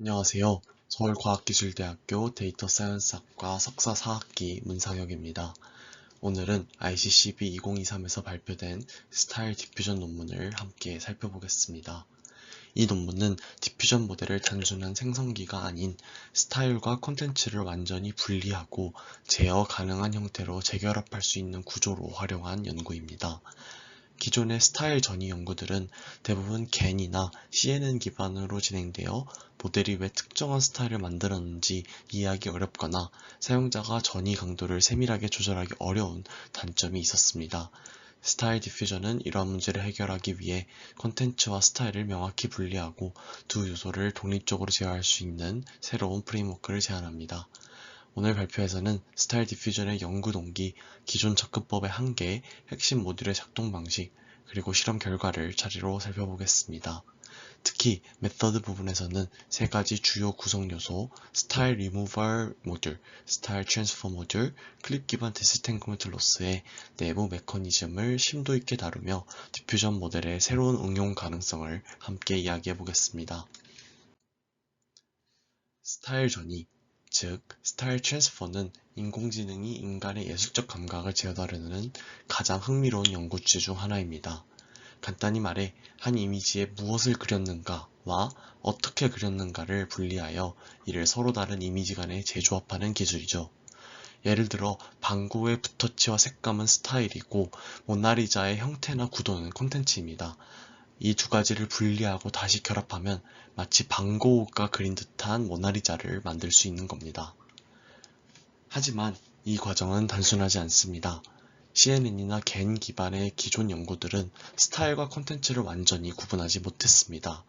안녕하세요. 서울과학기술대학교 데이터사이언스학과 석사 4학기 문상혁입니다. 오늘은 ICCB 2023에서 발표된 스타일 디퓨전 논문을 함께 살펴보겠습니다. 이 논문은 디퓨전 모델을 단순한 생성기가 아닌 스타일과 콘텐츠를 완전히 분리하고 제어 가능한 형태로 재결합할 수 있는 구조로 활용한 연구입니다. 기존의 스타일 전이 연구들은 대부분 겐이나 CNN 기반으로 진행되어 모델이 왜 특정한 스타일을 만들었는지 이해하기 어렵거나 사용자가 전이 강도를 세밀하게 조절하기 어려운 단점이 있었습니다. 스타일 디퓨전은 이러한 문제를 해결하기 위해 콘텐츠와 스타일을 명확히 분리하고 두 요소를 독립적으로 제어할 수 있는 새로운 프레임워크를 제안합니다. 오늘 발표에서는 스타일 디퓨전의 연구 동기, 기존 접근법의 한계, 핵심 모듈의 작동 방식, 그리고 실험 결과를 차례로 살펴보겠습니다. 특히 메서드 부분에서는 세 가지 주요 구성 요소, 스타일 리무벌 모듈, 스타일 트랜스퍼 모듈, 클립 기반 디스탱크먼트 로스의 내부 메커니즘을 심도 있게 다루며 디퓨전 모델의 새로운 응용 가능성을 함께 이야기해 보겠습니다. 스타일 전이 즉 스타일 트랜스퍼는 인공지능이 인간의 예술적 감각을 재현하려는 가장 흥미로운 연구 주제 중 하나입니다. 간단히 말해 한 이미지에 무엇을 그렸는가와 어떻게 그렸는가를 분리하여 이를 서로 다른 이미지 간에 재조합하는 기술이죠. 예를 들어 방고의 붓터치와 색감은 스타일이고 모나리자의 형태나 구도는 콘텐츠입니다. 이 두 가지를 분리하고 다시 결합하면 마치 방고우가 그린 듯한 모나리자를 만들 수 있는 겁니다. 하지만 이 과정은 단순하지 않습니다. CNN이나 겐 기반의 기존 연구들은 스타일과 콘텐츠를 완전히 구분하지 못했습니다.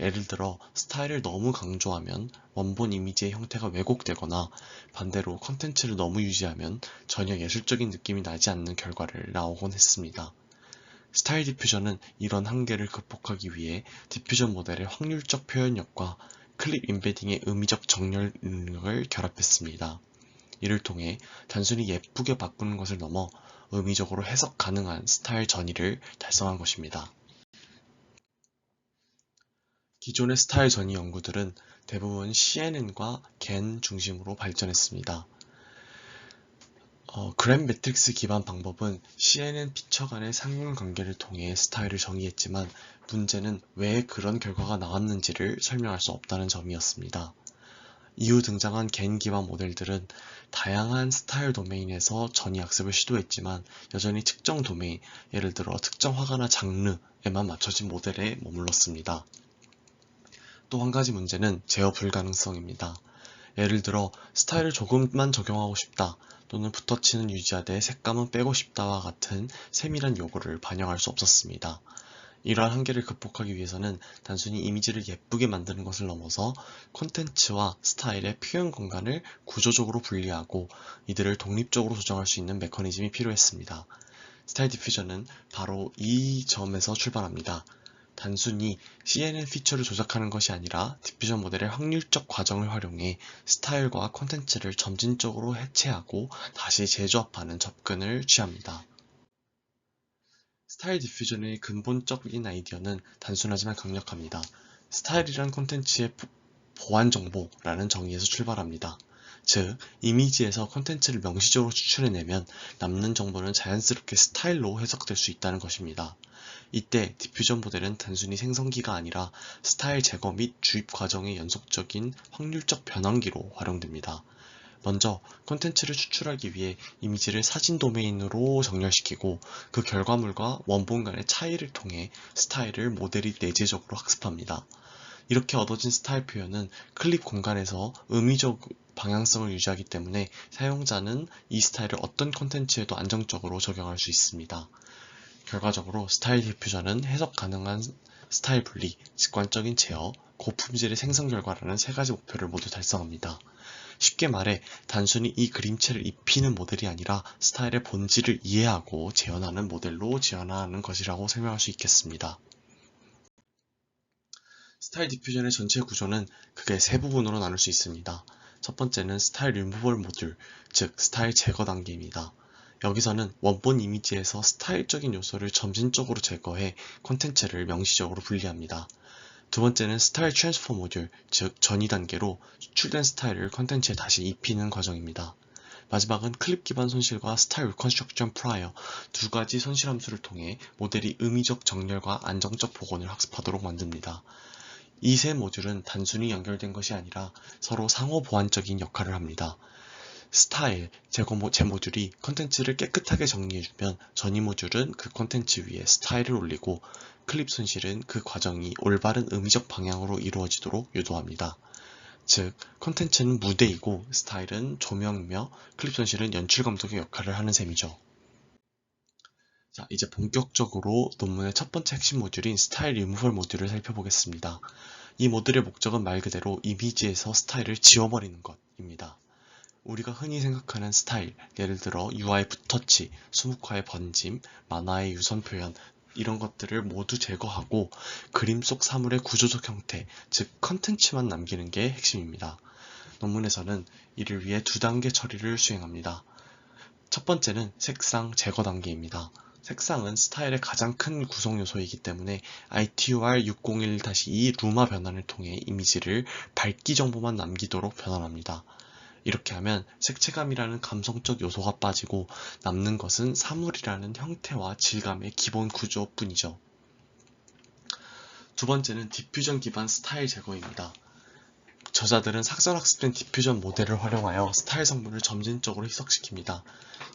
예를 들어 스타일을 너무 강조하면 원본 이미지의 형태가 왜곡되거나 반대로 콘텐츠를 너무 유지하면 전혀 예술적인 느낌이 나지 않는 결과를 나오곤 했습니다. 스타일 디퓨전은 이런 한계를 극복하기 위해 디퓨전 모델의 확률적 표현력과 클립 임베딩의 의미적 정렬 능력을 결합했습니다. 이를 통해 단순히 예쁘게 바꾸는 것을 넘어 의미적으로 해석 가능한 스타일 전이를 달성한 것입니다. 기존의 스타일 전이 연구들은 대부분 CNN과 겐 중심으로 발전했습니다. 어, 그램 매트릭스 기반 방법은 CNN 피처 간의 상관관계를 통해 스타일을 정의했지만 문제는 왜 그런 결과가 나왔는지를 설명할 수 없다는 점이었습니다. 이후 등장한 겐 기반 모델들은 다양한 스타일 도메인에서 전이 학습을 시도했지만 여전히 특정 도메인, 예를 들어 특정 화가나 장르에만 맞춰진 모델에 머물렀습니다. 또 한 가지 문제는 제어 불가능성입니다. 예를 들어 스타일을 조금만 적용하고 싶다 또는 붓터치는 유지하되 색감은 빼고 싶다와 같은 세밀한 요구를 반영할 수 없었습니다. 이러한 한계를 극복하기 위해서는 단순히 이미지를 예쁘게 만드는 것을 넘어서 콘텐츠와 스타일의 표현 공간을 구조적으로 분리하고 이들을 독립적으로 조정할 수 있는 메커니즘이 필요했습니다. 스타일 디퓨전은 바로 이 점에서 출발합니다. 단순히 CNN 피처를 조작하는 것이 아니라 디퓨전 모델의 확률적 과정을 활용해 스타일과 콘텐츠를 점진적으로 해체하고 다시 재조합하는 접근을 취합니다. 스타일 디퓨전의 근본적인 아이디어는 단순하지만 강력합니다. 스타일이란 콘텐츠의 보안 정보라는 정의에서 출발합니다. 즉, 이미지에서 콘텐츠를 명시적으로 추출해내면 남는 정보는 자연스럽게 스타일로 해석될 수 있다는 것입니다. 이때 디퓨전 모델은 단순히 생성기가 아니라 스타일 제거 및 주입 과정의 연속적인 확률적 변환기로 활용됩니다. 먼저 콘텐츠를 추출하기 위해 이미지를 사진 도메인으로 정렬시키고 그 결과물과 원본 간의 차이를 통해 스타일을 모델이 내재적으로 학습합니다. 이렇게 얻어진 스타일 표현은 클립 공간에서 의미적 방향성을 유지하기 때문에 사용자는 이 스타일을 어떤 콘텐츠에도 안정적으로 적용할 수 있습니다. 결과적으로 스타일 디퓨전은 해석 가능한 스타일 분리, 직관적인 제어, 고품질의 생성 결과라는 세 가지 목표를 모두 달성합니다. 쉽게 말해 단순히 이 그림체를 입히는 모델이 아니라 스타일의 본질을 이해하고 재현하는 모델로 재현하는 것이라고 설명할 수 있겠습니다. 스타일 디퓨전의 전체 구조는 크게 세 부분으로 나눌 수 있습니다. 첫 번째는 스타일 리무벌 모듈, 즉 스타일 제거 단계입니다. 여기서는 원본 이미지에서 스타일적인 요소를 점진적으로 제거해 콘텐츠를 명시적으로 분리합니다. 두 번째는 스타일 트랜스포 모듈, 즉 전이 단계로 추출된 스타일을 컨텐츠에 다시 입히는 과정입니다. 마지막은 클립 기반 손실과 스타일 리컨스트럭션 프라이어 두 가지 손실 함수를 통해 모델이 의미적 정렬과 안정적 복원을 학습하도록 만듭니다. 이 세 모듈은 단순히 연결된 것이 아니라 서로 상호 보완적인 역할을 합니다. 스타일, 제거 모, 제 모듈이 컨텐츠를 깨끗하게 정리해주면 전이 모듈은 그 컨텐츠 위에 스타일을 올리고 클립 손실은 그 과정이 올바른 의미적 방향으로 이루어지도록 유도합니다. 즉, 컨텐츠는 무대이고 스타일은 조명이며 클립 손실은 연출 감독의 역할을 하는 셈이죠. 자, 이제 본격적으로 논문의 첫 번째 핵심 모듈인 스타일 리무벌 모듈을 살펴보겠습니다. 이 모듈의 목적은 말 그대로 이미지에서 스타일을 지워버리는 것입니다. 우리가 흔히 생각하는 스타일, 예를 들어 UI 붓터치, 수묵화의 번짐, 만화의 유선 표현, 이런 것들을 모두 제거하고 그림 속 사물의 구조적 형태, 즉 컨텐츠만 남기는 게 핵심입니다. 논문에서는 이를 위해 두 단계 처리를 수행합니다. 첫 번째는 색상 제거 단계입니다. 색상은 스타일의 가장 큰 구성 요소이기 때문에 ITUR 601-2 루마 변환을 통해 이미지를 밝기 정보만 남기도록 변환합니다. 이렇게 하면 색채감이라는 감성적 요소가 빠지고 남는 것은 사물이라는 형태와 질감의 기본 구조뿐이죠. 두 번째는 디퓨전 기반 스타일 제거입니다. 저자들은 삭선학습된 디퓨전 모델을 활용하여 스타일 성분을 점진적으로 희석시킵니다.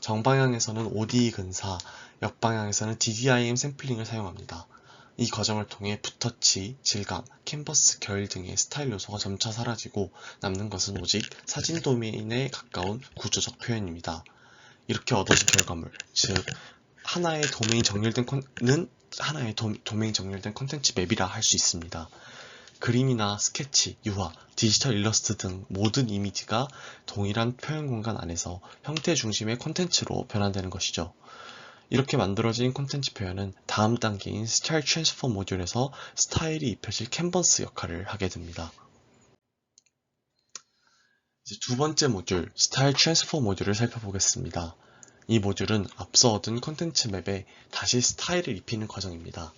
정방향에서는 ODE 근사, 역방향에서는 DDIM 샘플링을 사용합니다. 이 과정을 통해 붓터치, 질감, 캔버스, 결 등의 스타일 요소가 점차 사라지고 남는 것은 오직 사진 도메인에 가까운 구조적 표현입니다. 이렇게 얻어진 결과물, 즉 하나의 도메인 정렬된 콘는 하나의 도, 도메인 정렬된 콘텐츠 맵이라 할 수 있습니다. 그림이나 스케치, 유화, 디지털 일러스트 등 모든 이미지가 동일한 표현 공간 안에서 형태 중심의 콘텐츠로 변환되는 것이죠. 이렇게 만들어진 콘텐츠 표현은 다음 단계인 스타일 트랜스포 모듈에서 스타일이 입혀질 캔버스 역할을 하게 됩니다. 두 번째 모듈, 스타일 트랜스포 모듈을 살펴보겠습니다. 이 모듈은 앞서 얻은 콘텐츠 맵에 다시 스타일을 입히는 과정입니다.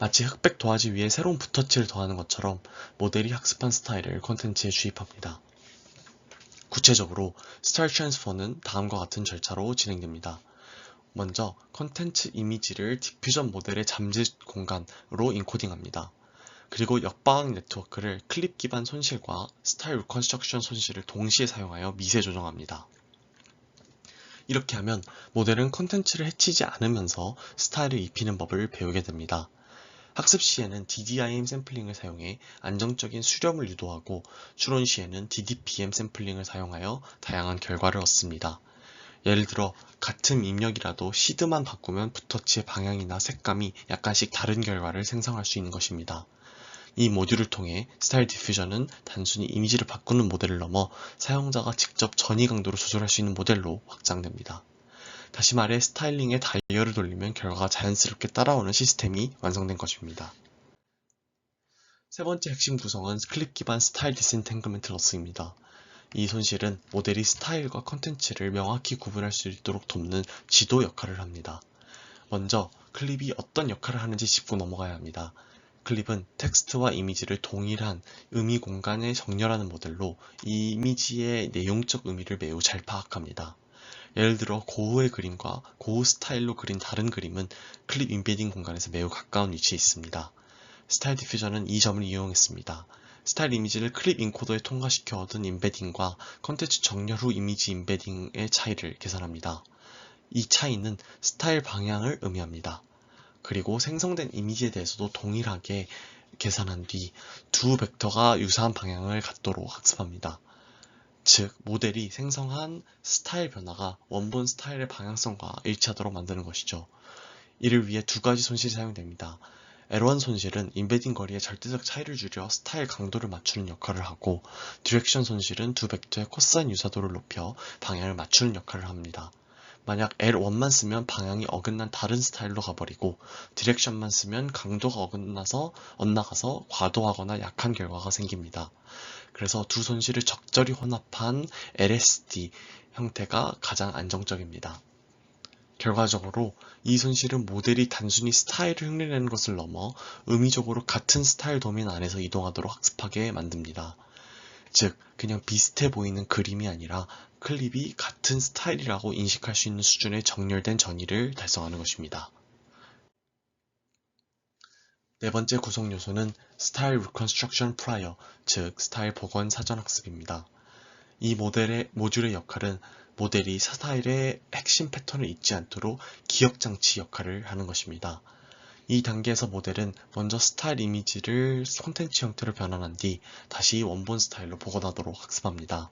마치 흑백 도화지 위에 새로운 붓터치를 더하는 것처럼 모델이 학습한 스타일을 콘텐츠에 주입합니다. 구체적으로 스타일 트랜스퍼는 다음과 같은 절차로 진행됩니다. 먼저 컨텐츠 이미지를 디퓨전 모델의 잠재 공간으로 인코딩합니다. 그리고 역방향 네트워크를 클립 기반 손실과 스타일 리컨스트럭션 손실을 동시에 사용하여 미세 조정합니다. 이렇게 하면 모델은 컨텐츠를 해치지 않으면서 스타일을 입히는 법을 배우게 됩니다. 학습 시에는 DDIM 샘플링을 사용해 안정적인 수렴을 유도하고 추론 시에는 DDPM 샘플링을 사용하여 다양한 결과를 얻습니다. 예를 들어 같은 입력이라도 시드만 바꾸면 붓터치의 방향이나 색감이 약간씩 다른 결과를 생성할 수 있는 것입니다. 이 모듈을 통해 스타일 디퓨전은 단순히 이미지를 바꾸는 모델을 넘어 사용자가 직접 전이 강도를 조절할 수 있는 모델로 확장됩니다. 다시 말해 스타일링에 다이얼을 돌리면 결과가 자연스럽게 따라오는 시스템이 완성된 것입니다. 세 번째 핵심 구성은 클립 기반 스타일 디센탱글먼트 러스입니다. 이 손실은 모델이 스타일과 컨텐츠를 명확히 구분할 수 있도록 돕는 지도 역할을 합니다. 먼저 클립이 어떤 역할을 하는지 짚고 넘어가야 합니다. 클립은 텍스트와 이미지를 동일한 의미 공간에 정렬하는 모델로 이 이미지의 내용적 의미를 매우 잘 파악합니다. 예를 들어 고흐의 그림과 고흐 스타일로 그린 다른 그림은 클립 인베딩 공간에서 매우 가까운 위치에 있습니다. 스타일 디퓨전은 이 점을 이용했습니다. 스타일 이미지를 클립 인코더에 통과시켜 얻은 인베딩과 컨텐츠 정렬 후 이미지 인베딩의 차이를 계산합니다. 이 차이는 스타일 방향을 의미합니다. 그리고 생성된 이미지에 대해서도 동일하게 계산한 뒤 두 벡터가 유사한 방향을 갖도록 학습합니다. 즉, 모델이 생성한 스타일 변화가 원본 스타일의 방향성과 일치하도록 만드는 것이죠. 이를 위해 두 가지 손실이 사용됩니다. L1 손실은 인베딩 거리의 절대적 차이를 줄여 스타일 강도를 맞추는 역할을 하고 디렉션 손실은 두 벡터의 코사인 유사도를 높여 방향을 맞추는 역할을 합니다. 만약 L1만 쓰면 방향이 어긋난 다른 스타일로 가버리고 디렉션만 쓰면 강도가 어긋나서 엇나가서 과도하거나 약한 결과가 생깁니다. 그래서 두 손실을 적절히 혼합한 LSD 형태가 가장 안정적입니다. 결과적으로 이 손실은 모델이 단순히 스타일을 흉내내는 것을 넘어 의미적으로 같은 스타일 도면 안에서 이동하도록 학습하게 만듭니다. 즉, 그냥 비슷해 보이는 그림이 아니라 클립이 같은 스타일이라고 인식할 수 있는 수준의 정렬된 전이를 달성하는 것입니다. 네 번째 구성 요소는 스타일 리컨스트럭션 프라이어, 즉 스타일 복원 사전 학습입니다. 이 모델의 모듈의 역할은 모델이 스타일의 핵심 패턴을 잊지 않도록 기억 장치 역할을 하는 것입니다. 이 단계에서 모델은 먼저 스타일 이미지를 콘텐츠 형태로 변환한 뒤 다시 원본 스타일로 복원하도록 학습합니다.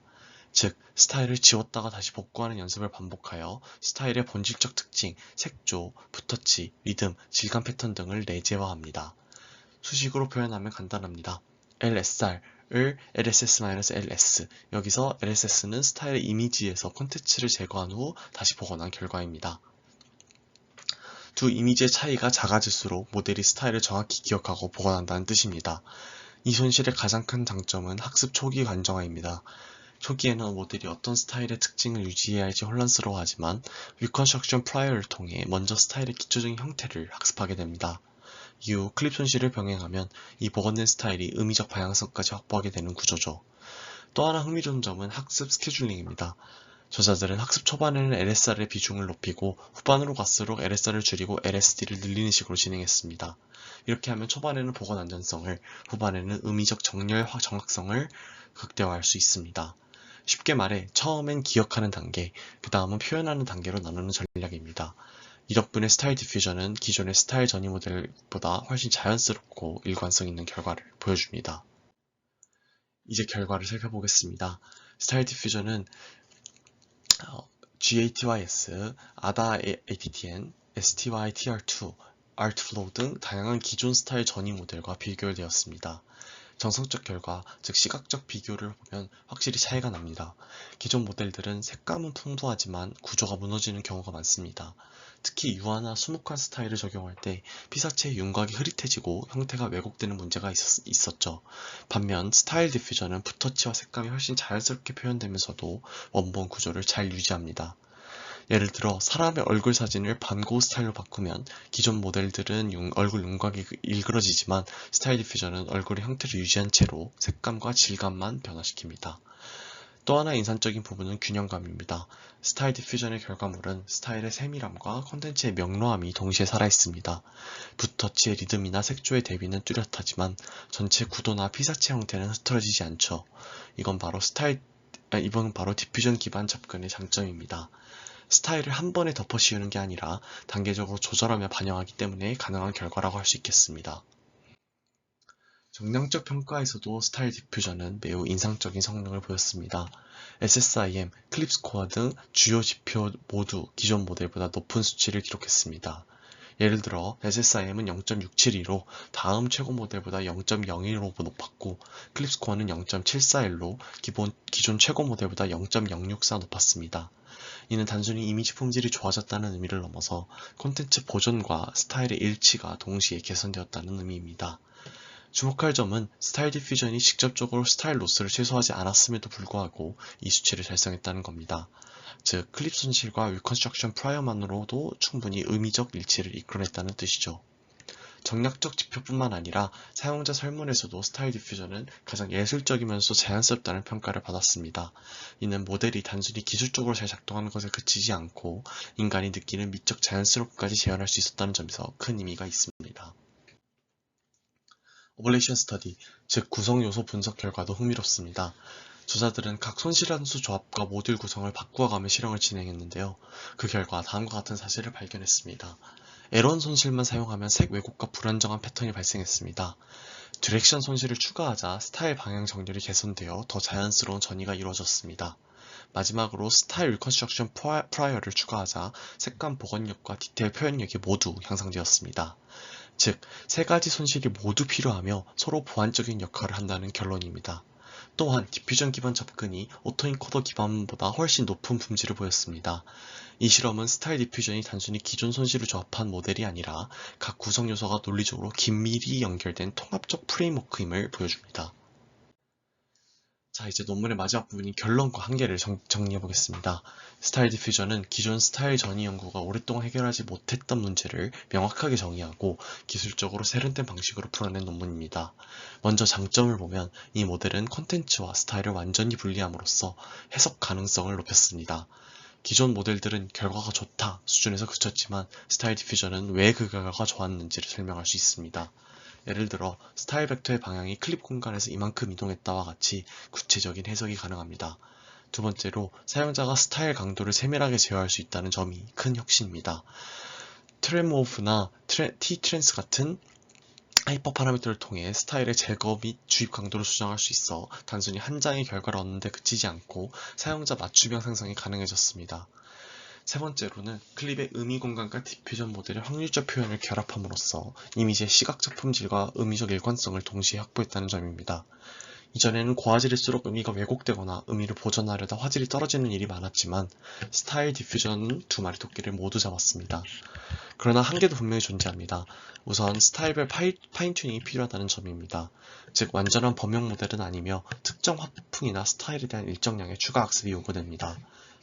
즉, 스타일을 지웠다가 다시 복구하는 연습을 반복하여 스타일의 본질적 특징, 색조, 붓터치, 리듬, 질감 패턴 등을 내재화합니다. 수식으로 표현하면 간단합니다. LSR을 LSS-LS 여기서 LSS는 스타일의 이미지에서 콘텐츠를 제거한 후 다시 복원한 결과입니다. 두 이미지의 차이가 작아질수록 모델이 스타일을 정확히 기억하고 복원한다는 뜻입니다. 이 손실의 가장 큰 장점은 학습 초기 관정화입니다. 초기에는 모델이 어떤 스타일의 특징을 유지해야 할지 혼란스러워하지만 리컨스트럭션 프라이어를 통해 먼저 스타일의 기초적인 형태를 학습하게 됩니다. 이후 클립 손실을 병행하면 이 복원된 스타일이 의미적 방향성까지 확보하게 되는 구조죠. 또 하나 흥미로운 점은 학습 스케줄링입니다. 저자들은 학습 초반에는 LSR의 비중을 높이고 후반으로 갈수록 LSR을 줄이고 LSD를 늘리는 식으로 진행했습니다. 이렇게 하면 초반에는 복원 안전성을, 후반에는 의미적 정렬 정확성을 극대화할 수 있습니다. 쉽게 말해 처음엔 기억하는 단계, 그 다음은 표현하는 단계로 나누는 전략입니다. 이 덕분에 스타일 디퓨전은 기존의 스타일 전이 모델보다 훨씬 자연스럽고 일관성 있는 결과를 보여줍니다. 이제 결과를 살펴보겠습니다. 스타일 디퓨전은 어, GATYS, ADA ATTN, STY TR2, ArtFlow 등 다양한 기존 스타일 전이 모델과 비교되었습니다. 정성적 결과, 즉 시각적 비교를 보면 확실히 차이가 납니다. 기존 모델들은 색감은 풍부하지만 구조가 무너지는 경우가 많습니다. 특히 유화나 수묵한 스타일을 적용할 때 피사체의 윤곽이 흐릿해지고 형태가 왜곡되는 문제가 있었, 죠 반면 스타일 디퓨전은 붓터치와 색감이 훨씬 자연스럽게 표현되면서도 원본 구조를 잘 유지합니다. 예를 들어 사람의 얼굴 사진을 반고 스타일로 바꾸면 기존 모델들은 융, 얼굴 윤곽이 일그러지지만 스타일 디퓨전은 얼굴의 형태를 유지한 채로 색감과 질감만 변화시킵니다. 또 하나 인상적인 부분은 균형감입니다. 스타일 디퓨전의 결과물은 스타일의 세밀함과 컨텐츠의 명료함이 동시에 살아있습니다. 붓터치의 리듬이나 색조의 대비는 뚜렷하지만 전체 구도나 피사체 형태는 흐트러지지 않죠. 이건 바로 스타일, 아, 이번 바로 디퓨전 기반 접근의 장점입니다. 스타일을 한 번에 덮어 씌우는 게 아니라 단계적으로 조절하며 반영하기 때문에 가능한 결과라고 할 수 있겠습니다. 정량적 평가에서도 스타일 디퓨전은 매우 인상적인 성능을 보였습니다. SSIM, 클립스코어 등 주요 지표 모두 기존 모델보다 높은 수치를 기록했습니다. 예를 들어 SSIM은 0.672로 다음 최고 모델보다 0.01로 높았고 클립스코어는 0.741로 기본, 기존 최고 모델보다 0.064 높았습니다. 이는 단순히 이미지 품질이 좋아졌다는 의미를 넘어서 콘텐츠 보존과 스타일의 일치가 동시에 개선되었다는 의미입니다. 주목할 점은 스타일 디퓨전이 직접적으로 스타일 로스를 최소화하지 않았음에도 불구하고 이 수치를 달성했다는 겁니다. 즉, 클립 손실과 리컨스트럭션 프라이어만으로도 충분히 의미적 일치를 이끌어냈다는 뜻이죠. 정략적 지표뿐만 아니라 사용자 설문에서도 스타일 디퓨전은 가장 예술적이면서 자연스럽다는 평가를 받았습니다. 이는 모델이 단순히 기술적으로 잘 작동하는 것에 그치지 않고 인간이 느끼는 미적 자연스럽까지 재현할 수 있었다는 점에서 큰 의미가 있습니다. 오블레이션 스터디, 즉 구성 요소 분석 결과도 흥미롭습니다. 저자들은 각 손실함수 조합과 모듈 구성을 바꾸어가며 실험을 진행했는데요. 그 결과 다음과 같은 사실을 발견했습니다. 에런 손실만 사용하면 색 왜곡과 불안정한 패턴이 발생했습니다. 디렉션 손실을 추가하자 스타일 방향 정렬이 개선되어 더 자연스러운 전이가 이루어졌습니다. 마지막으로 스타일 리컨스트럭션 프라이어를 추가하자 색감 복원력과 디테일 표현력이 모두 향상되었습니다. 즉, 세 가지 손실이 모두 필요하며 서로 보완적인 역할을 한다는 결론입니다. 또한 디퓨전 기반 접근이 오토인코더 기반보다 훨씬 높은 품질을 보였습니다. 이 실험은 스타일 디퓨전이 단순히 기존 손실을 조합한 모델이 아니라 각 구성 요소가 논리적으로 긴밀히 연결된 통합적 프레임워크임을 보여줍니다. 자, 자, 이제 논문의 마지막 부분인 결론과 한계를 정, 정리해 보겠습니다. 스타일 디퓨전은 기존 스타일 전이 연구가 오랫동안 해결하지 못했던 문제를 명확하게 정의하고 기술적으로 세련된 방식으로 풀어낸 논문입니다. 먼저 장점을 보면 이 모델은 콘텐츠와 스타일을 완전히 분리함으로써 해석 가능성을 높였습니다. 기존 모델들은 결과가 좋다 수준에서 그쳤지만 스타일 디퓨전은 왜그 결과가 좋았는지를 설명할 수 있습니다. 예를 들어 스타일 벡터의 방향이 클립 공간에서 이만큼 이동했다와 같이 구체적인 해석이 가능합니다. 두 번째로 사용자가 스타일 강도를 세밀하게 제어할 수 있다는 점이 큰 혁신입니다. 트레모프나 T-트랜스 같은 하이퍼 파라미터를 통해 스타일의 제거 및 주입 강도를 수정할 수 있어 단순히 한 장의 결과를 얻는데 그치지 않고 사용자 맞춤형 생성이 가능해졌습니다. 세 번째로는 클립의 의미 공간과 디퓨전 모델의 확률적 표현을 결합함으로써 이미지의 시각적 품질과 의미적 일관성을 동시에 확보했다는 점입니다. 이전에는 고화질일수록 의미가 왜곡되거나 의미를 보존하려다 화질이 떨어지는 일이 많았지만 스타일 디퓨전은 두 마리 토끼를 모두 잡았습니다. 그러나 한계도 분명히 존재합니다. 우선 스타일별 파이, 파인튜닝이 필요하다는 점입니다. 즉 완전한 범용 모델은 아니며 특정 화풍이나 스타일에 대한 일정량의 추가 학습이 요구됩니다.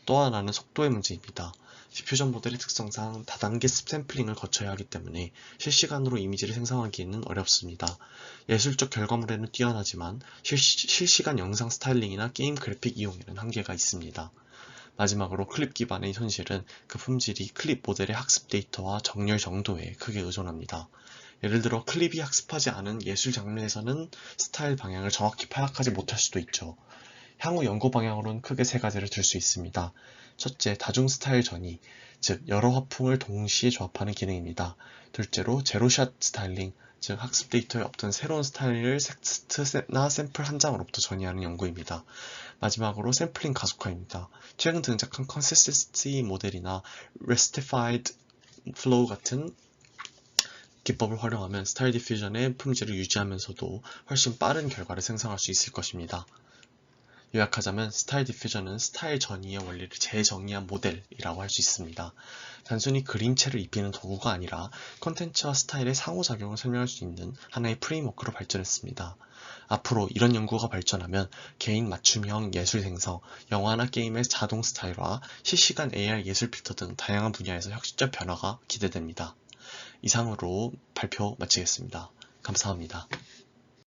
또 하나는 속도의 문제입니다. 디퓨전 모델의 특성상 다단계 샘플링을 거쳐야 하기 때문에 실시간으로 이미지를 생성하기에는 어렵습니다. 예술적 결과물에는 뛰어나지만 실시, 실시간 영상 스타일링이나 게임 그래픽 이용에는 한계가 있습니다. 마지막으로 클립 기반의 손실은 그 품질이 클립 모델의 학습 데이터와 정렬 정도에 크게 의존합니다. 예를 들어 클립이 학습하지 않은 예술 장르에서는 스타일 방향을 정확히 파악하지 못할 수도 있죠. 향후 연구 방향으로는 크게 세 가지를 들 수 있습니다. 첫째, 다중 스타일 전이, 즉 여러 화풍을 동시에 조합하는 기능입니다. 둘째로 제로샷 스타일링, 즉 학습 데이터에 없던 새로운 스타일을 섹스트나 샘플 한 장으로부터 전이하는 연구입니다. 마지막으로 샘플링 가속화입니다. 최근 등장한 컨시스턴시 모델이나 Restified Flow 같은 기법을 활용하면 스타일 디퓨전의 품질을 유지하면서도 훨씬 빠른 결과를 생성할 수 있을 것입니다. 요약하자면 스타일 디퓨전은 스타일 전이의 원리를 재정의한 모델이라고 할 수 있습니다. 단순히 그림체를 입히는 도구가 아니라 컨텐츠와 스타일의 상호작용을 설명할 수 있는 하나의 프레임워크로 발전했습니다. 앞으로 이런 연구가 발전하면 개인 맞춤형 예술 생성, 영화나 게임의 자동 스타일화, 실시간 AR 예술 필터 등 다양한 분야에서 혁신적 변화가 기대됩니다. 이상으로 발표 마치겠습니다. 감사합니다.